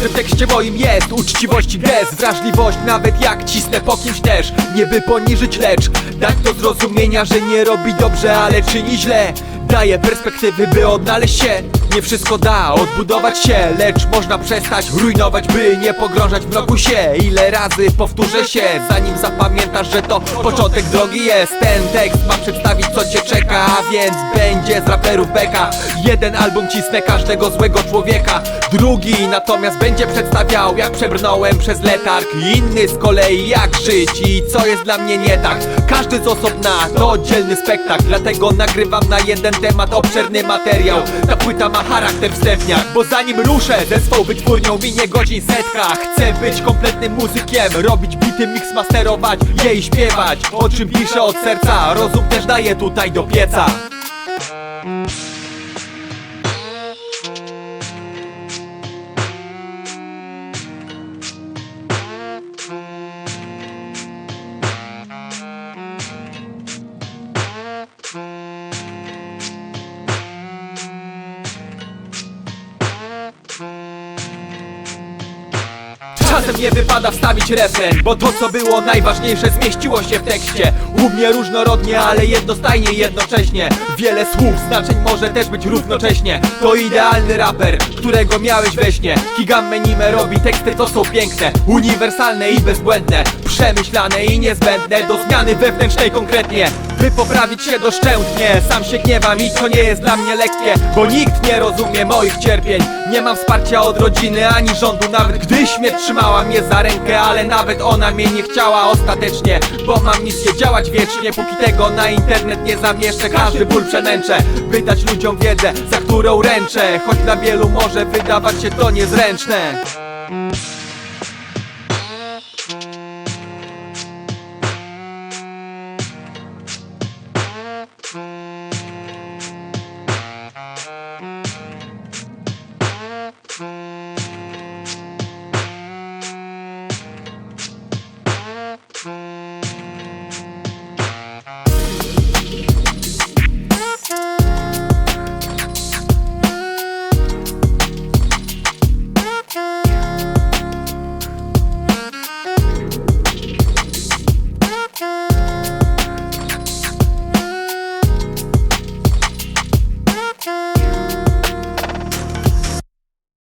każdym tekście moim jest Uczciwości gest, wrażliwość nawet jak cisnę po kimś też. Nie by poniżyć, lecz dać do zrozumienia, że nie robi dobrze, ale czyni źle. Daje perspektywy, by odnaleźć się. Nie wszystko da odbudować się Lecz można przestać rujnować, by nie pogrążać w mroku się. Ile razy powtórzę się, zanim zapamiętasz, że to początek drogi jest. Ten tekst ma przedstawić co cię czeka, a więc będzie z raperów beka. Jeden album cisnę każdego złego człowieka Drugi natomiast będzie przedstawiał jak przebrnąłem przez letarg. Inny z kolei jak żyć i co jest dla mnie nie tak. Każdy z osobna to oddzielny spektakl Dlatego nagrywam na jeden temat obszerny materiał. Ta płyta ma charakter wstępniak Bo zanim ruszę ze swą wytwórnią minie godzin setka. Chcę być kompletnym muzykiem Robić bity, mix masterować je i śpiewać O czym piszę od serca. Rozum też daję tutaj do pieca Czasem nie wypada wstawić refren Bo to co było najważniejsze zmieściło się w tekście. U mnie różnorodnie, ale jednostajnie jednocześnie. Wiele słów, znaczeń może też być równocześnie. To idealny raper, którego miałeś we śnie. Kigamme Nime robi teksty, to są piękne Uniwersalne i bezbłędne. Przemyślane i niezbędne Do zmiany wewnętrznej konkretnie By poprawić się doszczętnie. Sam się gniewam i to nie jest dla mnie lekkie Bo nikt nie rozumie moich cierpień. Nie mam wsparcia od rodziny ani rządu Nawet gdy śmierć trzymała mnie za rękę Ale nawet ona mnie nie chciała ostatecznie Bo mam misję działać wiecznie. Póki tego na internet nie zamieszczę Każdy ból przenęczę By dać ludziom wiedzę, za którą ręczę Choć dla wielu może wydawać się to niezręczne